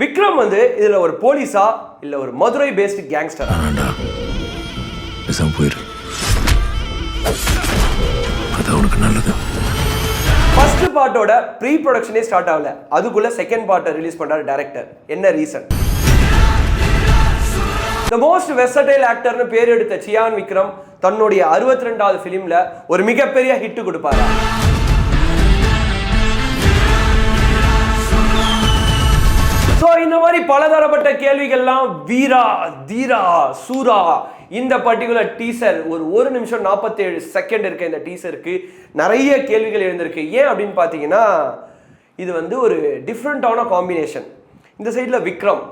விக்ரம் வந்து இதுல ஒரு போலீஸா இல்ல ஒரு மதுரை பேஸ்ட் கேங்ஸ்டரா போயிரு. அதான் உனக்கு நல்லது. ஃபர்ஸ்ட் பார்ட்டோட ப்ரீ ப்ரொடக்ஷனே ஸ்டார்ட் ஆகல. அதுக்குள்ள செகண்ட் பார்ட்டை ரிலீஸ் பண்றாரு டைரக்டர் என்ன ரீசன் த மோஸ்ட் வெர்சடைல் ஆக்டர்னு பேர் எடுத்த சியான் விக்ரம் தன்னுடைய அறுபத்தி ரெண்டாவது ஃபிலிம்ல ஒரு மிகப்பெரிய ஹிட் கொடுப்பாரு. இந்த மாதிரி பலதரப்பட்ட கேள்விகள்லாம் வீரா தீரா சூரா இந்த பர்டிகுலர் டீசர் ஒரு ஒரு நிமிஷம் நாற்பத்தேழு செகண்ட் இருக்க இந்த டீசருக்கு நிறைய கேள்விகள் எழுந்திருக்கு. ஏன் அப்படின்னு பார்த்தீங்கன்னா இது வந்து ஒரு டிஃப்ரெண்ட்டான காம்பினேஷன் இந்த சைடில் விக்ரம்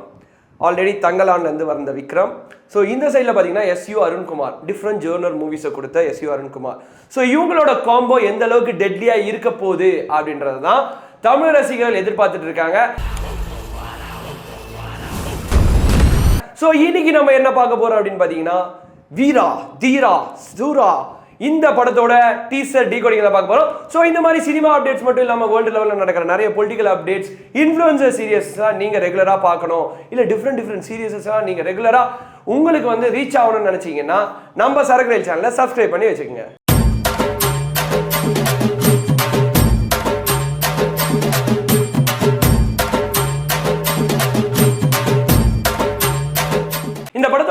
ஆல்ரெடி தங்கலான்லேருந்து வந்த விக்ரம். ஸோ இந்த சைடில் பார்த்தீங்கன்னா எஸ்யூ அருண்குமார் டிஃப்ரெண்ட் ஜேர்னர் மூவிஸை கொடுத்த எஸ்யூ அருண்குமார். ஸோ இவங்களோட காம்போ எந்த அளவுக்கு டெட்லியாக இருக்க போகுது அப்படின்றது தான் தமிழ் ரசிகர்கள் எதிர்பார்த்துட்டு இருக்காங்க. ஸோ இன்னைக்கு நம்ம என்ன பார்க்க போறோம் அப்படின்னு பார்த்தீங்கன்னா வீரா தீரா சூரா இந்த படத்தோட டீசர் டீகோடிங்களை பார்க்க போகிறோம் ஸோ இந்த மாதிரி சினிமா அப்டேட்ஸ் மட்டும் இல்லாமல் வேர்ல்டு லெவலில் நடக்கிற நிறைய பொலிட்டிக்கல் அப்டேட்ஸ் இன்ஃப்ளூயன்சர் சீரியஸ்லாம் நீங்கள் ரெகுலராக பார்க்கணும். இல்லை டிஃப்ரெண்ட் டிஃப்ரெண்ட் சீரியஸஸ்லாம் நீங்கள் ரெகுலராக உங்களுக்கு வந்து ரீச் ஆகணும்னு நினச்சிங்கன்னா நம்ம சரக்கு ரயில் சேனலை சப்ஸ்கிரைப் பண்ணி வச்சுக்கோங்க.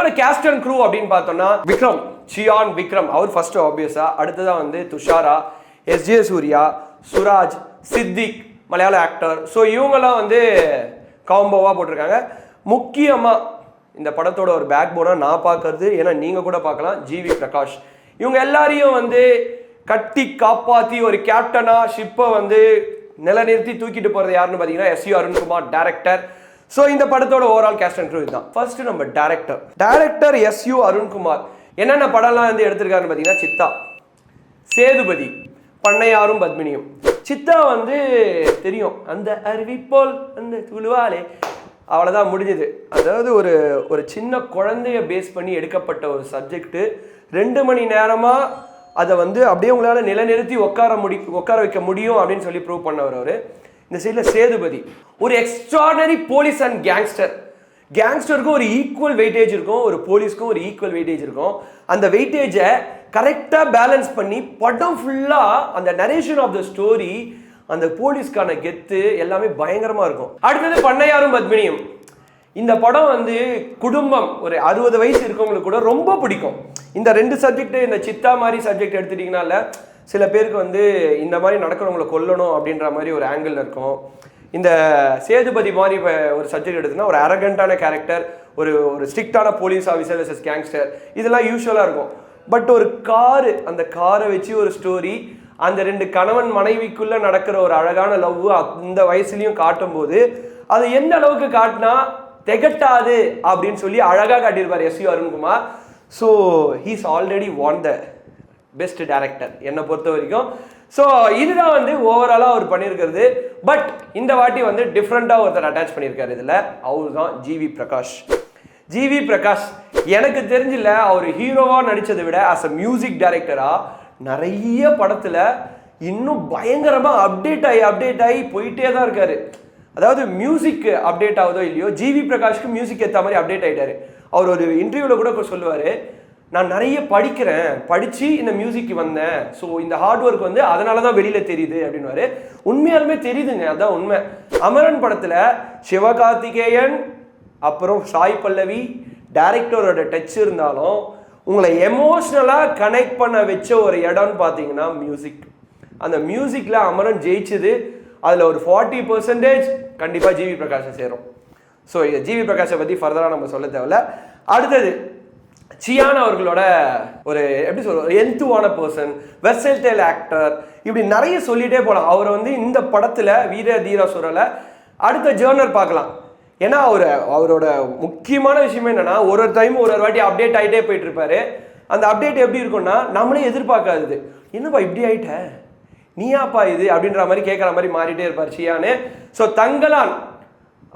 இந்த கேஸ்ட் அண்ட் க்ரூ அப்படின்னு பார்த்தோம்னா விக்ரம் சியான் விக்ரம். அவர் ஃபர்ஸ்ட் ஆப்வியஸா அடுத்ததான் வந்து துஷாரா எஸ் ஜே சூர்யா சுராஜ் சித்திக் மலையாள ஆக்டர் ஸோ இவங்கெல்லாம் வந்து காம்போவாக போட்டிருக்காங்க. முக்கியமாக இந்த படத்தோட ஒரு பேக் போனாக நான் பார்க்கறது. ஏன்னா நீங்கள் கூட பார்க்கலாம். ஜிவி பிரகாஷ். இவங்க எல்லாரையும் வந்து கட்டி காப்பாற்றி ஒரு கேப்டனாக ஷிப்பை வந்து நிலைநிறுத்தி தூக்கிட்டு போகிறது யாருன்னு பார்த்தீங்கன்னா S U Arunkumar director so இந்த படத்தோட ஓவரால் கேஸ்ட் அண்ட் க்ரூ தான் ஃபர்ஸ்ட் நம்ம director director S U Arunkumar. என்னென்ன படம்லாம் வந்து எடுத்திருக்காருன்னு பார்த்தீங்கன்னா சித்தா சேதுபதி பண்ணையாரும் பத்மினியும். சித்தா வந்து தெரியும். அந்த அருவிப்போல் அந்த துளுவாலே அவ்வளோதான் முடிஞ்சது. அதாவது ஒரு ஒரு சின்ன குழந்தைய பேஸ் பண்ணி எடுக்கப்பட்ட ஒரு சப்ஜெக்ட்டு ரெண்டு மணி நேரமாக அதை வந்து அப்படியே உங்களால் நிலைநிறுத்தி உட்கார முடி உட்கார வைக்க முடியும் அப்படின்னு சொல்லி ப்ரூவ் பண்ணவர் அவர். இந்த சைடில் சேதுபதி. ஒரு எக்ஸ்ட்ராடனரி போலீஸ் அண்ட் கேங்ஸ்டர் கேங்ஸ்டருக்கும் ஒரு ஈக்குவல் வெயிட்டேஜ் இருக்கும் ஒரு போலீஸ்க்கும் ஒரு ஈக்குவல் வெயிட்டேஜ் இருக்கும். அந்த வெயிட்டேஜை கரெக்டாக பேலன்ஸ் பண்ணி படம் ஃபுல்லாக அந்த நரேஷன் ஆஃப் த ஸ்டோரி அந்த போலீஸ்க்கான கெத்து எல்லாமே பயங்கரமாக இருக்கும். அடுத்தது பண்ணையாரும் பத்மினியும். இந்த படம் வந்து குடும்பம் ஒரு அறுபது வயசு இருக்கவங்களுக்கு கூட ரொம்ப பிடிக்கும். இந்த ரெண்டு சப்ஜெக்ட் இந்த சித்தா மாதிரி சப்ஜெக்ட் எடுத்துட்டிங்கனால சில பேருக்கு வந்து இந்த மாதிரி நடக்கிறவங்களை கொல்லணும் அப்படின்ற மாதிரி ஒரு ஆங்கிள் இருக்கும். இந்த சேதுபதி மாதிரி இப்போ ஒரு சப்ஜெக்ட் எடுத்துன்னா ஒரு அரகண்டான கேரக்டர் ஒரு ஒரு ஸ்ட்ரிக்டான போலீஸ் ஆஃபீஸர் வெர்சஸ் கேங்ஸ்டர் இதெல்லாம் யூஸ்வலாக இருக்கும். பட் ஒரு காரு அந்த காரை வச்சு ஒரு ஸ்டோரி அந்த ரெண்டு கணவன் மனைவிக்குள்ளே நடக்கிற ஒரு அழகான லவ் அந்த வயசுலயும் காட்டும்போது அது எந்த அளவுக்கு காட்டினா திகட்டாது அப்படின்னு சொல்லி அழகாக காட்டியிருப்பார் S U Arunkumar. So he's already won the best director என்னை பொறுத்த வரைக்கும். ஸோ இதுதான் வந்து ஓவராலாக அவர் பண்ணியிருக்கிறது. பட் இந்த வாட்டி வந்து டிஃப்ரெண்ட்டாக ஒருத்தர் அட்டாச் பண்ணியிருக்காரு இதில். அவர் தான் ஜிவி பிரகாஷ். ஜிவி பிரகாஷ் எனக்கு தெரிஞ்சில்ல அவர் ஹீரோவாக நடித்ததை விட அஸ் அ மியூசிக் டைரக்டராக நிறைய படத்தில் இன்னும் பயங்கரமாக அப்டேட் ஆகி அப்டேட் ஆகி போயிட்டே தான் இருக்கார். அதாவது மியூசிக் அப்டேட் ஆகுதோ இல்லையோ ஜிவி பிரகாஷ்க்கு மியூசிக் ஏற்ற மாதிரி அப்டேட் ஆகிட்டாரு அவர் ஒரு இன்டர்வியூவில் கூட சொல்லுவார் நான் நிறைய படிக்கிறேன். படித்து இந்த மியூசிக்கு வந்தேன். ஸோ இந்த ஹார்ட் ஒர்க் வந்து அதனால தான் வெளியில் தெரியுது அப்படின்னுவாரு. உண்மையாலுமே தெரியுதுங்க. அதான் உண்மை. அமரன் படத்தில் சிவகார்த்திகேயன் அப்புறம் சாய் பல்லவி டேரக்டரோட டச் இருந்தாலும் உங்களை எமோஷ்னலாக கனெக்ட் பண்ண வச்ச ஒரு இடம்னு பார்த்தீங்கன்னா மியூசிக் அந்த மியூசிக்கில் அமரன் ஜெயிச்சது அதில் ஒரு ஃபார்ட்டி பர்சன்டேஜ் கண்டிப்பாக ஜிவி பிரகாஷை சேரும். ஸோ இதை ஜிவி பிரகாஷை பற்றி ஃபர்தராக நம்ம சொல்ல தேவையில்ல. அடுத்தது சியான் அவர்களோட ஒரு எப்படி சொல்ற எந்துவான பர்சன் வெர்சைல்டைல் ஆக்டர் இப்படி நிறைய சொல்லிட்டே போகலாம் அவர் வந்து இந்த படத்தில் வீர தீர சுரலை அடுத்த ஜேர்னர் பார்க்கலாம். ஏன்னா அவர் அவரோட முக்கியமான விஷயமே என்னன்னா ஒரு ஒரு டைம் ஒரு ஒரு வாட்டி அப்டேட் ஆகிட்டே போயிட்டு இருப்பாரு. அந்த அப்டேட் எப்படி இருக்கும்னா நம்மளே எதிர்பார்க்காதது. என்னப்பா இப்படி ஆயிட்ட? நீயாப்பா இது? அப்படின்ற மாதிரி கேட்குற மாதிரி மாறிட்டே இருப்பார் சியானு. ஸோ தங்கலான்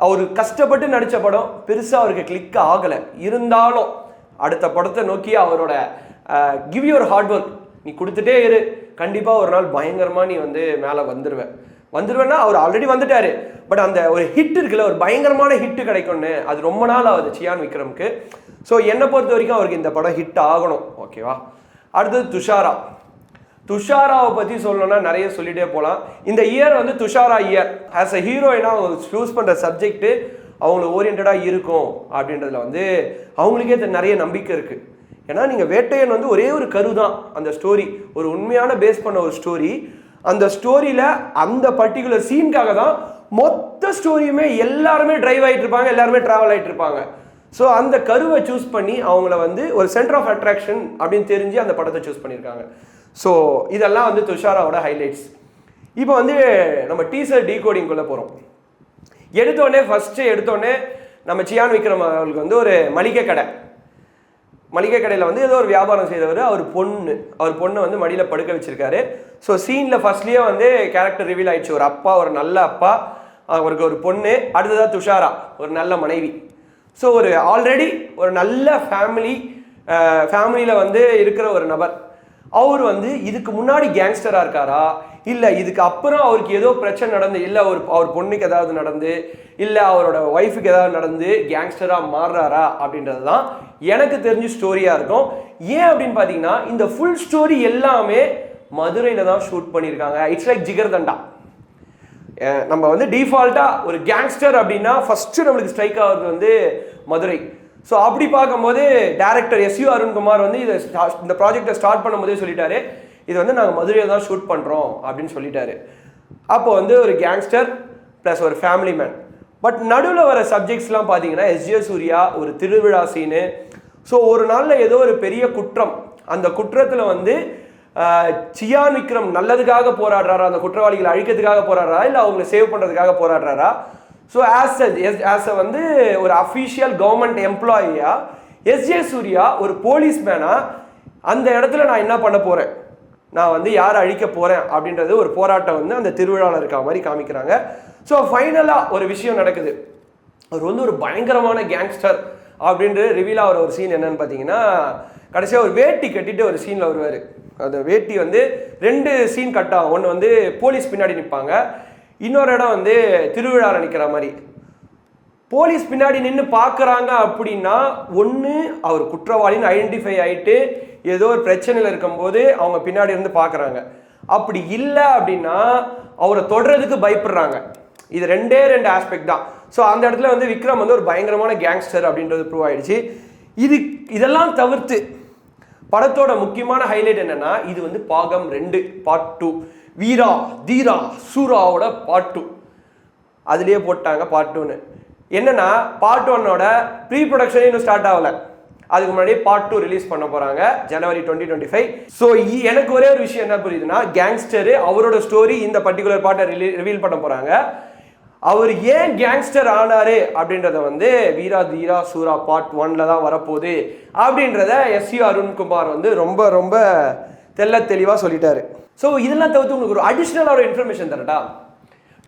அவர் கஷ்டப்பட்டு நடித்த படம் பெருசாக அவருக்கு கிளிக் ஆகலை. இருந்தாலும் அடுத்த படத்தை நோக்கி அவரோட கிவ் யுவர் ஹார்ட் ஒர்க் நீ கொடுத்துட்டே இரு. கண்டிப்பாக ஒரு நாள் பயங்கரமாக நீ வந்து மேலே வந்துடுவேன் வந்துடுவேன்னா அவர் ஆல்ரெடி வந்துட்டாரு. பட் அந்த ஒரு ஹிட் இருக்குல்ல ஒரு பயங்கரமான ஹிட்டு கிடைக்கும்னு அது ரொம்ப நாள் ஆகுது சியான் விக்ரம்க்கு. ஸோ என்னை பொறுத்த வரைக்கும் அவருக்கு இந்த படம் ஹிட் ஆகணும். ஓகேவா அடுத்தது துஷாரா. துஷாராவை பற்றி சொல்லணும்னா நிறைய சொல்லிகிட்டே போகலாம் இந்த இயர் வந்து துஷாரா இயர் ஆஸ் அ ஹீரோயினாக அவங்க சூஸ் பண்ணுற சப்ஜெக்ட்டு அவங்களுக்கு ஓரியன்டாக இருக்கும் அப்படின்றதுல வந்து அவங்களுக்கே இது நிறைய நம்பிக்கை இருக்குது ஏன்னா நீங்கள் வேட்டையன் வந்து ஒரே ஒரு கரு தான் அந்த ஸ்டோரி ஒரு உண்மையான பேஸ் பண்ண ஒரு ஸ்டோரி அந்த ஸ்டோரியில் அந்த பர்டிகுலர் சீனுக்காக தான் மொத்த ஸ்டோரியுமே எல்லாருமே டிரைவ் ஆகிட்டு இருப்பாங்க எல்லாருமே ட்ராவல் ஆகிட்டு இருப்பாங்க. ஸோ அந்த கருவை சூஸ் பண்ணி அவங்கள வந்து ஒரு சென்டர் ஆஃப் அட்ராக்ஷன் அப்படின்னு தெரிஞ்சு அந்த படத்தை சூஸ் பண்ணியிருக்காங்க. ஸோ இதெல்லாம் வந்து துஷாராவோட ஹைலைட்ஸ் இப்போ வந்து நம்ம டீசர் டீகோடிங்குள்ளே போகிறோம் எடுத்தோடனே ஃபஸ்ட்டு எடுத்தோடனே நம்ம சியான் விக்ரம் அவர்களுக்கு வந்து ஒரு மளிகை கடை. மளிகை கடையில் வந்து ஏதோ ஒரு வியாபாரம் செய்தவர் அவர் பொண்ணு. அவர் பொண்ணை வந்து மடியில் படுக்க வச்சுருக்காரு. ஸோ சீனில் ஃபஸ்ட்லேயே வந்து கேரக்டர் ரிவீல் ஆயிடுச்சு. ஒரு அப்பா ஒரு நல்ல அப்பா அவருக்கு ஒரு பொண்ணு அடுத்ததாக துஷாரா ஒரு நல்ல மனைவி. ஸோ ஒரு ஆல்ரெடி ஒரு நல்ல ஃபேமிலி ஃபேமிலியில் வந்து இருக்கிற ஒரு நபர். அவர் வந்து இதுக்கு முன்னாடி கேங்ஸ்டராக இருக்காரா? இல்லை இதுக்கு அப்புறம் அவருக்கு ஏதோ பிரச்சனை நடந்து இல்லை அவர் அவர் பொண்ணுக்கு ஏதாவது நடந்து இல்லை அவரோட ஒய்ஃபுக்கு ஏதாவது நடந்து கேங்ஸ்டராக மாறுறாரா அப்படின்றது தான் எனக்கு தெரிஞ்ச ஸ்டோரியாக இருக்கும். ஏன் அப்படின்னு பார்த்தீங்கன்னா இந்த ஃபுல் ஸ்டோரி எல்லாமே மதுரையில் தான் ஷூட் பண்ணியிருக்காங்க இட்ஸ் லைக் ஜிகர்தண்டா. நம்ம வந்து டிஃபால்ட்டாக ஒரு கேங்ஸ்டர் அப்படின்னா ஃபஸ்ட்டு நம்மளுக்கு ஸ்ட்ரைக் ஆகிறது வந்து மதுரை. ஸோ அப்படி பார்க்கும்போது டேரக்டர் எஸ் யூ அருண்குமார் வந்து இதை இந்த ப்ராஜெக்டை ஸ்டார்ட் பண்ணும்போதே சொல்லிட்டாரு இது வந்து நாங்கள் மதுரையில் தான் ஷூட் பண்ணுறோம் அப்படின்னு சொல்லிட்டாரு. அப்போ வந்து ஒரு கேங்ஸ்டர் ப்ளஸ் ஒரு ஃபேமிலி மேன் பட் நடுவில் வர சப்ஜெக்ட்ஸ்லாம் பார்த்தீங்கன்னா எஸ்ஜே சூர்யா ஒரு திருவிழா சீனு ஸோ ஒரு நாளில் ஏதோ ஒரு பெரிய குற்றம். அந்த குற்றத்தில் வந்து சியான் விக்ரம் நல்லதுக்காக போராடுறாரா? அந்த குற்றவாளிகளை அழிக்கிறதுக்காக போராடுறாரா? இல்லை அவங்கள சேவ் பண்ணுறதுக்காக போராடுறாரா? So as S as a வந்து ஒரு அஃபீஷியல் கவர்மெண்ட் எம்ப்ளாயியா எஸ்ஜே சூர்யா ஒரு போலீஸ் மேனா அந்த இடத்துல நான் என்ன பண்ண போகிறேன் நான் வந்து யாரை அழிக்க போகிறேன் அப்படின்றது ஒரு போராட்டம் வந்து அந்த திருவிழாவில் இருக்க மாதிரி காமிக்கிறாங்க. ஸோ ஃபைனலாக ஒரு விஷயம் நடக்குது. அவர் வந்து ஒரு பயங்கரமான கேங்ஸ்டர் அப்படின்ற ரிவீல் ஆகிற ஒரு சீன் என்னன்னு பார்த்தீங்கன்னா கடைசியாக ஒரு வேட்டி கட்டிட்டு ஒரு சீனில் வருவார். அந்த வேட்டி வந்து ரெண்டு சீன் கட் ஆகும். ஒன்று வந்து போலீஸ் பின்னாடி நிற்பாங்க இன்னொரு இடம் வந்து திருவிழாவில் நிற்கிற மாதிரி. போலீஸ் பின்னாடி நின்று பார்க்குறாங்க அப்படின்னா ஒன்று அவர் குற்றவாளின்னு ஐடென்டிஃபை ஆகிட்டு ஏதோ ஒரு பிரச்சனையில் இருக்கும்போது அவங்க பின்னாடி இருந்து பார்க்குறாங்க அப்படி இல்லை அப்படின்னா அவரை தொடர்றதுக்கு பயப்படுறாங்க. இது ரெண்டே ரெண்டு ஆஸ்பெக்ட் தான். ஸோ அந்த இடத்துல வந்து விக்ரம் வந்து ஒரு பயங்கரமான கேங்ஸ்டர் அப்படின்றது ப்ரூவ் ஆயிடுச்சு. இது இதெல்லாம் தவிர்த்து படத்தோட முக்கியமான ஹைலைட் என்னன்னா இது வந்து பாகம் ரெண்டு பார்ட் டூ வீரா தீரா சூராவோட பார்ட் டூ அதுலேயே போட்டாங்க பார்ட் டூன்னு என்னன்னா பார்ட் ஒன்னோட ப்ரீ ப்ரொடக்ஷனே இன்னும் ஸ்டார்ட் ஆகல. அதுக்கு முன்னாடி பார்ட் டூ ரிலீஸ் பண்ண போறாங்க ஜனவரி டுவெண்ட்டி டுவெண்ட்டி ஃபைவ் ஸோ எனக்கு ஒரே ஒரு விஷயம் என்ன புரியுதுன்னா கேங்ஸ்டரு அவரோட ஸ்டோரி இந்த பர்டிகுலர் பார்ட்டை ரிவீல் பண்ண போறாங்க. அவர் ஏன் கேங்ஸ்டர் ஆனாரு அப்படின்றத வந்து வீரா தீரா சூரா பார்ட் ஒன்ல தான் வரப்போகுது அப்படின்றத எஸ் யூ அருண்குமார் வந்து ரொம்ப ரொம்ப தெல்ல தெளிவாக சொல்லிட்டாரு. ஸோ இதெல்லாம் தவிர்த்து உங்களுக்கு ஒரு அடிஷ்னலாக ஒரு இன்ஃபர்மேஷன் தரட்டா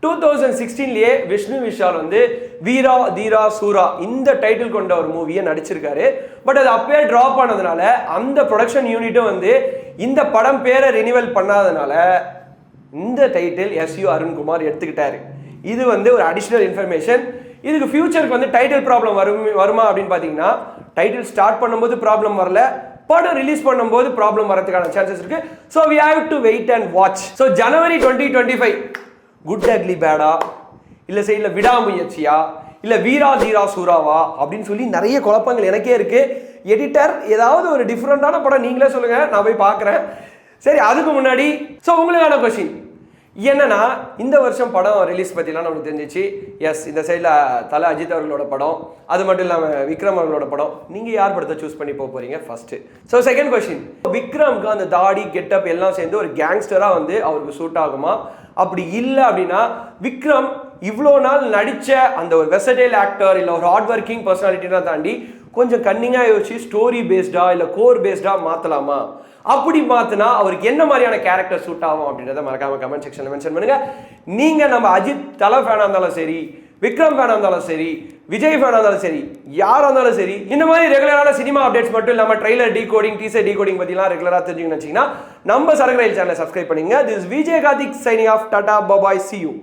டூ தௌசண்ட் சிக்ஸ்டீன்லேயே விஷ்ணு விஷால் வந்து வீரா தீரா சூரா இந்த டைட்டில் கொண்ட ஒரு மூவியை நடிச்சிருக்காரு. பட் அது அப்பயே ட்ராப் ஆனதுனால அந்த ப்ரொடக்ஷன் யூனிட்டும் வந்து இந்த படம் பேரை ரினிவல் பண்ணாதனால இந்த டைட்டில் எஸ் யூ அருண்குமார் எடுத்துக்கிட்டாரு. இது வந்து ஒரு அடிஷ்னல் இன்ஃபர்மேஷன் இதுக்கு ஃபியூச்சருக்கு வந்து டைட்டில் ப்ராப்ளம் வரும் வருமா அப்படின்னு பார்த்தீங்கன்னா டைட்டில் ஸ்டார்ட் பண்ணும்போது ப்ராப்ளம் வரல படம் ரிலீஸ் பண்ணும்போது ப்ராப்ளம் வரதுக்கான சான்சஸ் இருக்கு. So we have to wait and watch so January twenty twenty five good ugly பேடா இல்லை சைடில் விடாமுயற்சியா? இல்லை வீரா தீரா சூராவா அப்படின்னு சொல்லி நிறைய குழப்பங்கள் எனக்கே இருக்கு. எடிட்டர் ஏதாவது ஒரு டிஃப்ரெண்டான படம் நீங்களே சொல்லுங்க நான் போய் பார்க்குறேன். சரி அதுக்கு முன்னாடி ஸோ உங்களுக்கான கொஸ்டின் என்னன்னா இந்த வருஷம் படம் ரிலீஸ் பற்றிலாம் நமக்கு தெரிஞ்சிச்சு. எஸ் இந்த சைடில் தலை அஜித் அவர்களோட படம். அது மட்டும் இல்லாமல் விக்ரம் அவர்களோட படம். நீங்கள் யார் படத்தை சூஸ் பண்ணி போக போறீங்க ஃபர்ஸ்ட் ஸோ செகண்ட் கொஸ்டின் விக்ரம்க்கு அந்த தாடி கெட்டப் எல்லாம் சேர்ந்து ஒரு கேங்ஸ்டராக வந்து அவருக்கு சூட் ஆகுமா? அப்படி இல்லை அப்படின்னா விக்ரம் இவ்வளோ நாள் நடித்த அந்த ஒரு வெசடைல் ஆக்டர் இல்லை ஒரு ஹார்ட் ஒர்க்கிங் பர்சனாலிட்டினா தாண்டி கொஞ்சம் கன்னிங்காக யோசிச்சு ஸ்டோரி பேஸ்டா இல்லை கோர் பேஸ்டா மாற்றலாமா அப்படி மாற்றினா அவருக்கு என்ன மாதிரியான கேரக்டர் சூட் ஆகும் அப்படின்றத மறக்காம கமெண்ட் செக்ஷனில் மென்ஷன் பண்ணுங்க. நீங்கள் நம்ம அஜித் தலை ஃபேனாக இருந்தாலும் சரி விக்ரம் ஃபேனாக இருந்தாலும் சரி விஜய் ஃபேனாக இருந்தாலும் சரி யாராக இருந்தாலும் சரி இந்த மாதிரி ரெகுலரான சினிமா அப்டேட்ஸ் மட்டும் இல்லாமல் trailer decoding teaser decoding பற்றிலாம் ரெகுலராக தெரிஞ்சுக்கணும்னு வச்சிங்கன்னா நம்ம சரகரையில் சேனலை சப்ஸ்கிரைப் பண்ணுங்க this Vijay Karthik signing off tata bye bye see you